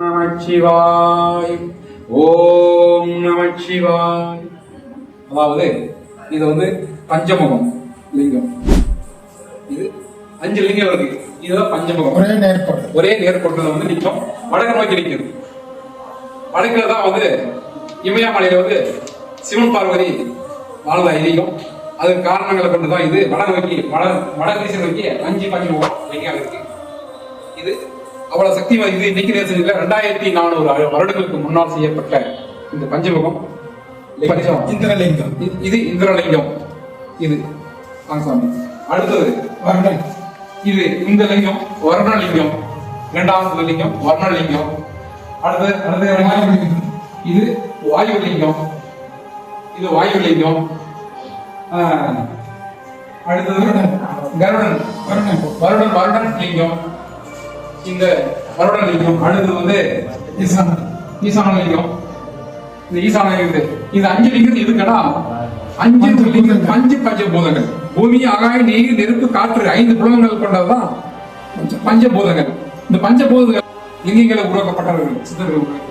நமச்சிவாய். ஓம் நமச்சிவாய். அதாவது இது வந்து பஞ்சமுகம் லிங்கம். இது அஞ்சு லிங்கம் இருக்கு. இதுதான் பஞ்சமுகம். ஒரே நேர்கோடு. ஒரே நேர்கோட்டில் வந்து நிற்கும். வடக்கு நோக்கி நிற்குது. வடக்குல தான் வந்து இமயமலையில வந்து சிவன் பார்வதி வாழ்ந்த ஐதீகம் அதுக்கு காரணங்களை கொண்டு தான் இது வட நோக்கி வட வடதிசை நோக்கி அஞ்சு பஞ்சமுகம் லிங்கம் இருக்கு. இது அவ்வளவு சக்தி வாய்ந்தது இன்னைக்கு நேசனில் ரெண்டாயிரத்தி நானூறு வருடங்களுக்கு முன்னால் செய்யப்பட்ட இந்த பஞ்சமுகம் பஞ்சம் இந்திரலிங்கம். இது- இந்திரலிங்கம். இது. சாமி. அடுத்தது. வர்ணன். இது இந்த லிங்கம் வர்ணலிங்கம். இரண்டாவது லிங்கம் வர்ணலிங்கம். அடுத்தது அடுத்தது? இது வாயுலிங்கம். இது வாயுலிங்கம். அடுத்தது கருடன். வருணன். வருடன் வருடன் லிங்கம். இந்த வருடன் லிங்கம் அடுத்தது வந்து ஈசான லிங்கம். இந்த ஈசான லிங்கத்து இது அஞ்சு லிங்கம் இதுக்கடா அஞ்சு பஞ்ச லிங்கம். அஞ்சு பஞ்சபூதங்கள் பூமி ஆகாய நீர் நெருப்பு காற்று ஐந்து புலங்கள் கொண்டதுதான் பஞ்சபூதங்கள் இந்த பஞ்சபூதங்கள் லிங்கங்களை உருவாக்கப்பட்டவர்கள் சித்தர்கள் உருவாக்கி